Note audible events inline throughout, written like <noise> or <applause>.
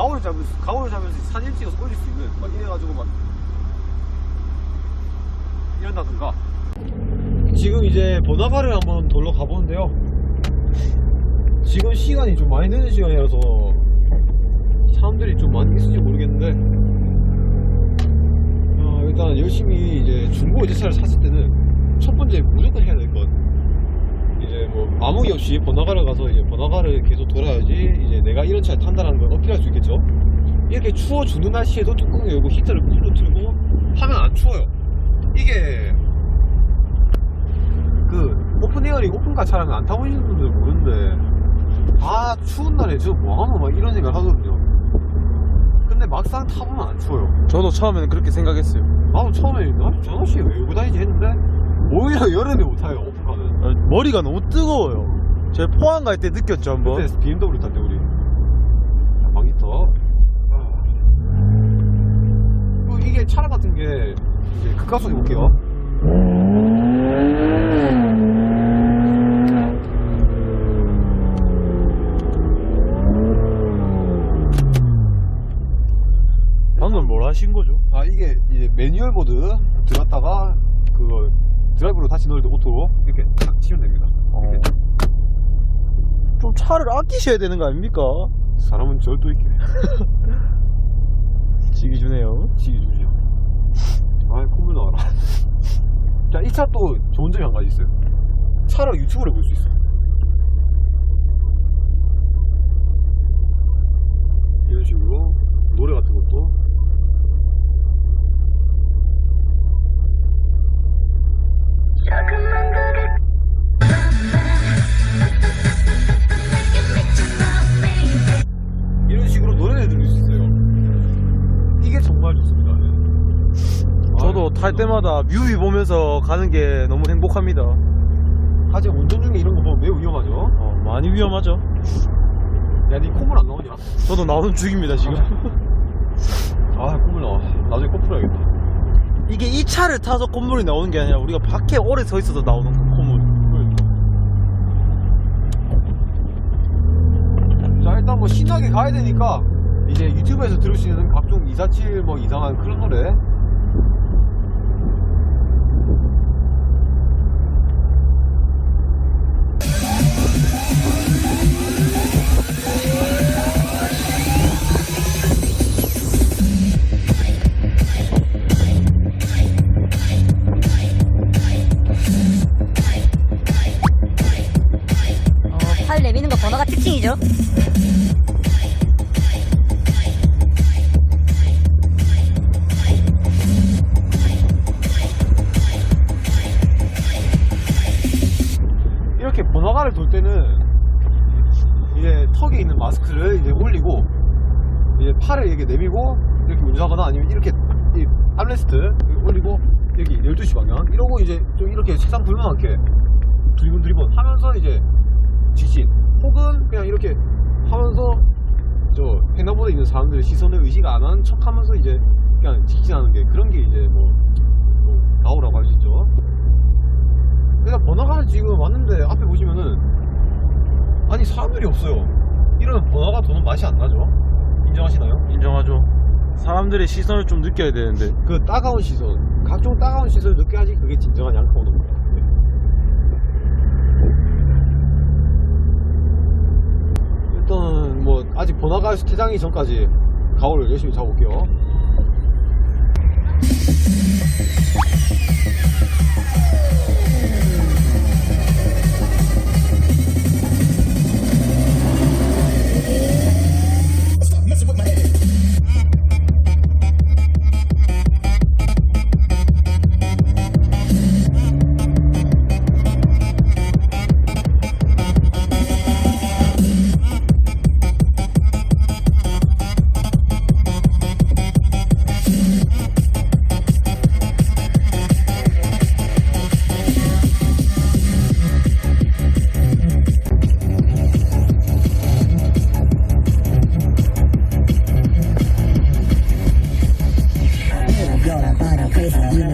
가오를 잡으면서 가오를 잡으면서 사진 찍어서 올릴 수 있는 막 이래가지고 막 이런다든가. 지금 이제 보나가를 한번 돌러 가보는데요. 지금 시간이 좀 많이 늦은 시간이라서 사람들이 좀 많이 있을지 모르겠는데 어, 일단 열심히 이제 중고 이제차를 샀을 때는 첫 번째 무조건 해야 될 것 이제 뭐 아무 기 없이 번화가를 가서 이제 번화가를 계속 돌아야지 이제 내가 이런 차를 탄다는 걸 어필할 수 있겠죠? 이렇게 추워 죽는 날씨에도 뚜껑 열고 히터를 풀로 틀고 하면 안 추워요. 이게 그 오픈에어링 오픈카 차량을 안 타보시는 분들 모르는데 아 추운 날에 저 뭐하노? 막 이런 생각 하거든요. 근데 막상 타보면 안 추워요. 저도 처음에는 그렇게 생각했어요. 나도 처음에 나저 날씨에 왜 이러고 다니지 했는데 오히려 여름에 못 타요 머리가 너무 뜨거워요. 제 포항 갈 때 느꼈죠 한번. 그때 BMW 탈 때 우리 자, 방히터 또 이게 차량 같은 게 이제 극가속에 볼게요 방금 뭘 하신 거죠? 아 이게 이제 매뉴얼 모드 드라이브로 다시 넣을 때 오토로 이렇게 탁 치면 됩니다. 이렇게. 좀 차를 아끼셔야 되는 거 아닙니까? 사람은 절도 있게. <laughs> 지기 주네요. 지기 주죠. 아 콧물 나와라. 자 이 차 또 좋은 점이 한 가지 있어요. 차를 유튜브로 볼수 있어요 정말 좋습니다 예. 저도 아, 탈 때마다 뮤비 보면서 가는 게 너무 행복합니다. 하지만 운전 중에 이런 거 보면 매우 위험하죠 어, 많이 위험하죠. 야 니 콧물 안 나오냐 저도 나오는 중입니다 지금. 아 콧물 나와 나중에 코 풀어야겠다 이게 이 차를 타서 콧물이 나오는 게 아니라 우리가 밖에 오래 서 있어서 나오는 콧물. 자 일단 뭐 신나게 가야 되니까 이제 유튜브에서 들을 수 있는 각종 247 뭐 이상한 그런 노래 있는 마스크를 이제 올리고 이제 팔을 이렇게 내밀고 이렇게 운전하거나 아니면 이렇게 이 암레스트 올리고 여기 12시 방향? 이러고 이제 좀 이렇게 세상 불만하게 두리번 두리번 하면서 이제 직진 혹은 그냥 이렇게 하면서 저 횡단보도에 있는 사람들의 시선을 의식 안 하는 척 하면서 이제 그냥 직진하는 게 그런 게 이제 뭐, 뭐 나오라고 할 수 있죠. 그러니까 번화가는 지금 왔는데 앞에 보시면은 아니 사람들이 없어요 이러면 번화가 도는 맛이 안 나죠 인정하시나요? 인정하죠. 사람들의 시선을 좀 느껴야 되는데. 그 따가운 시선 각종 따가운 시선을 느껴야지 그게 진정한 양카 오너입니다 네. 일단은 뭐 아직 번화가 스키장이 전까지 가오를 열심히 잡아볼게요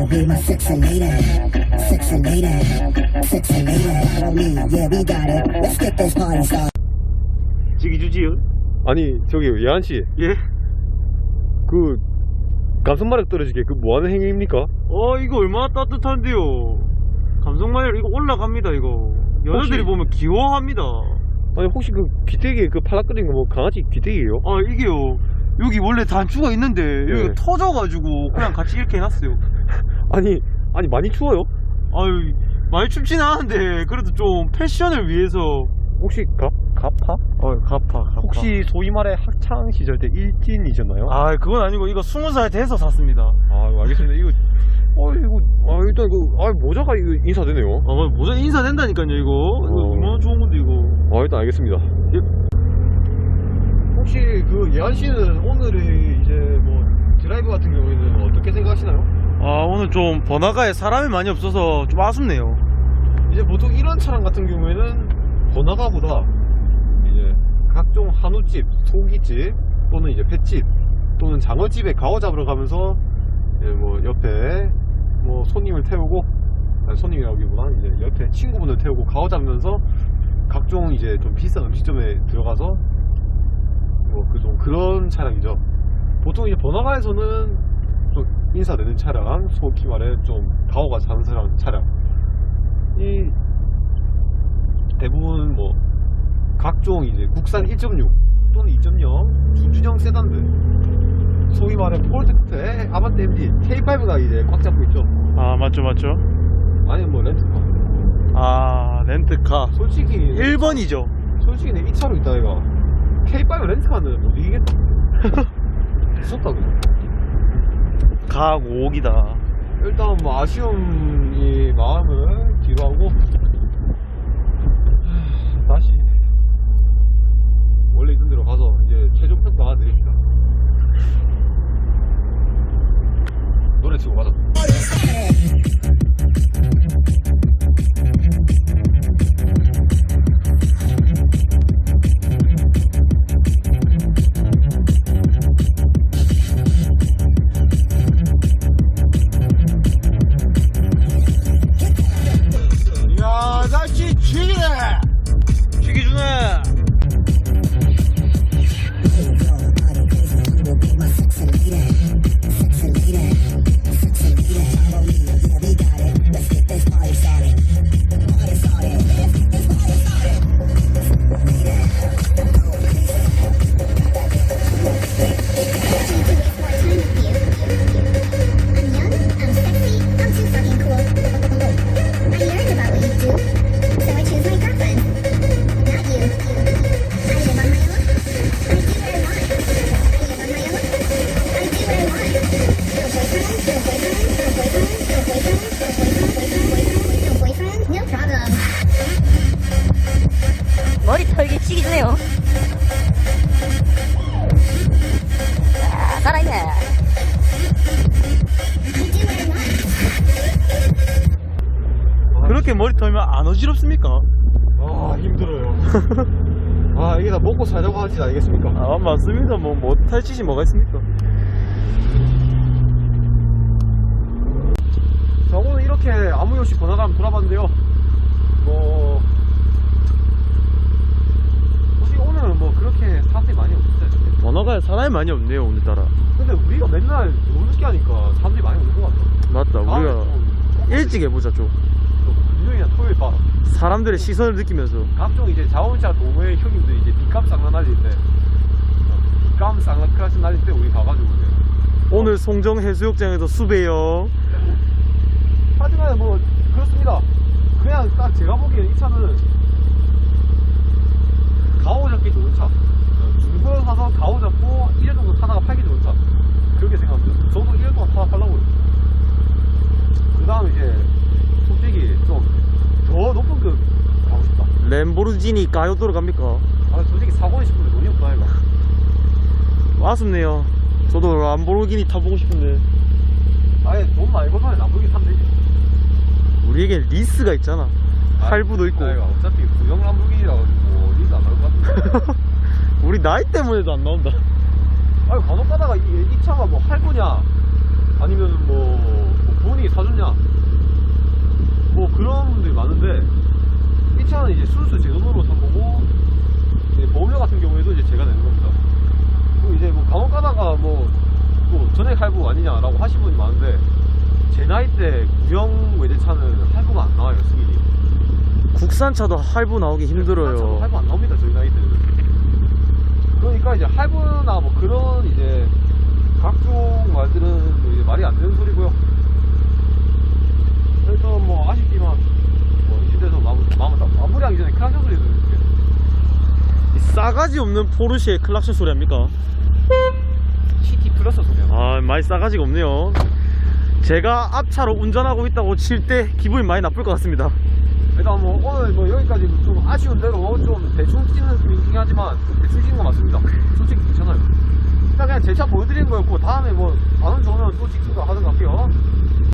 will be my sexy lady. Sexy lady, sexy lady. Follow me, yeah, we got it. Let's get this party started. 지기 주지요. 아니 저기 예한 씨, 예? 그 감성마력 떨어지게 그 뭐하는 행위입니까? 어 이거 얼마나 따뜻한데요 감성마일 이거 올라갑니다 이거 여자들이 혹시- 보면 귀여워합니다 아니 혹시 그 귀때기에 그 팔락거리는 거 뭐 강아지 귀때기예요? 아 이게요 여기 원래 단추가 있는데 여기가 네. 터져가지고 그냥 같이 이렇게 해놨어요 아니 아니 많이 추워요? 아유 많이 춥진 않은데 그래도 좀 패션을 위해서 혹시 갑 가파? 어 가파 가파 혹시 소위 말해 학창 시절 때 일진이셨나요? 아 그건 아니고 이거 스무 살 돼서 샀습니다 아, 알겠습니다. 이거 어 이거 아 일단 그아 모자가 이거 인사되네요. 아 뭐, 모자 인사 된다니까요 이거 이거 어. 얼마나 좋은 건데 이거 아 일단 알겠습니다. 예. 혹시 그 예한 씨는 오늘의 이제 뭐 드라이브 같은 경우에는 어떻게 생각하시나요? 아 오늘 좀 번화가에 사람이 많이 없어서 좀 아쉽네요 이제 보통 이런 차량 같은 경우에는 번화가보다 이제 각종 한우집, 소기집 또는 이제 횟집 또는 장어집에 가오 잡으러 가면서 이제 뭐 옆에 뭐 손님을 태우고 아니, 손님이라기보다 이제 옆에 친구분을 태우고 가오 잡으면서 각종 이제 좀 비싼 음식점에 들어가서 뭐 그 좀 그런 차량이죠. 보통 이제 번화가에서는 좀 인사되는 차량, 소위 말해 좀 가오가 자연스러운 차량. 이 대부분 뭐 각종 이제 국산 1.6 또는 2.0 준준형 세단들. 소위 말해 폴트에 아반떼 MD K5가 이제 꽉 잡고 있죠. 아 맞죠 맞죠. 아니면 뭐 렌트카. 아 렌트카. 솔직히 1번이죠. 솔직히 내 이 차로 있다 얘가. K5 렌트카는 못 이기겠다 <laughs> 무섭다고 각 5억이다. 일단 뭐 아쉬운 이 마음을 뒤로 하고. 하, 다시 원래 있던 대로 가서 이제 최종 평가 드립시다. 노래 치고 가자 안 어지럽습니까? 아 힘들어요. <laughs> 아 이게 다 먹고 살자고 하지 알겠습니까? 아 맞습니다. 뭐 못할 짓이 뭐가 있습니까? 자 오늘 이렇게 아무 이유 없이 번화가 한번 돌아봤는데요. 뭐 솔직히 오늘은 뭐 그렇게 사람들이 많이 없었어요? 번화가에 사람이 많이 없네요 오늘따라. 근데 우리가 맨날 너무 늦게 하니까 사람들이 많이 오는 것 같아 맞다 다음에 우리가 좀 일찍 해보자 좀 금요일이나 토요일 밤. 사람들의 시선을 느끼면서. 각종 이제 자동차 동호회 형님들 이제 뒷감 날릴 때 뒷감 쌍나 클래스 날릴 때 우리 가가지고 이제. 오늘 송정 해수욕장에서 수배요. 하지만 뭐 그렇습니다. 그냥 딱 제가 보기엔 이 차는 가오 잡기 좋은 차. 어, 중고로 사서 가오 잡고 1년 정도 타다가 팔기 좋은 차. 그렇게 생각합니다. 저도 1년 동안 타다 팔라고요. 그 다음 이제 솔직히 좀 더 높은 급 가고 싶다. 램보르지니 가요도로 갑니까? 아 솔직히 사고는 싶은데 돈이 없다 이거. 아쉽네요. 저도 람보르기니 타보고 싶은데. 아예 돈 말고서는 남북이 사면 되지. 우리에겐 리스가 있잖아. 할부도 있고. 아이고, 어차피 구형 람보기니라 가지고 리스 안 나올 것 같은데. <laughs> 우리 나이 때문에도 안 나온다. 아니 간혹 가다가 이, 이 차가 뭐할 거냐? 아니면 뭐, 뭐 본인이 사줬냐 뭐 그런 분들 이 이제 순수 제 돈으로 산 거고 이제 보험료 같은 경우에도 이제 제가 내는 겁니다. 또 이제 뭐 감옥 가다가 뭐또 전액 할부 아니냐라고 하신 분이 많은데 제 나이 때 구형 외제차는 할부가 안 나와요 승인이. 국산차도 할부 나오기 차도 힘들어요. 할부 안 나옵니다 저희 나이 때는. 그러니까 이제 할부나 뭐 그런 이제 각종 말들은 뭐 이제 말이 안 되는 소리고요. 그래서 뭐 아쉽지만 뭐 이쯤에서 마무, 마무, 마무리하기 전에 클락션 소리 들을게요. 이 싸가지 없는 포르쉐의 클락션 소리 합니까? CT 플러스 소리야. 아, 많이 싸가지가 없네요. 제가 앞차로 운전하고 있다고 칠 때 기분이 많이 나쁠 것 같습니다. 일단 뭐 오늘 뭐 여기까지 좀 아쉬운 대로 좀 대충 찍는 느낌이긴 하지만 대충 찍는 거 맞습니다. 솔직히 괜찮아요. 일단 그냥 제 차 보여드리는 거였고 다음에 뭐 반응 좋으면 또 찍든가 하든가 할게요.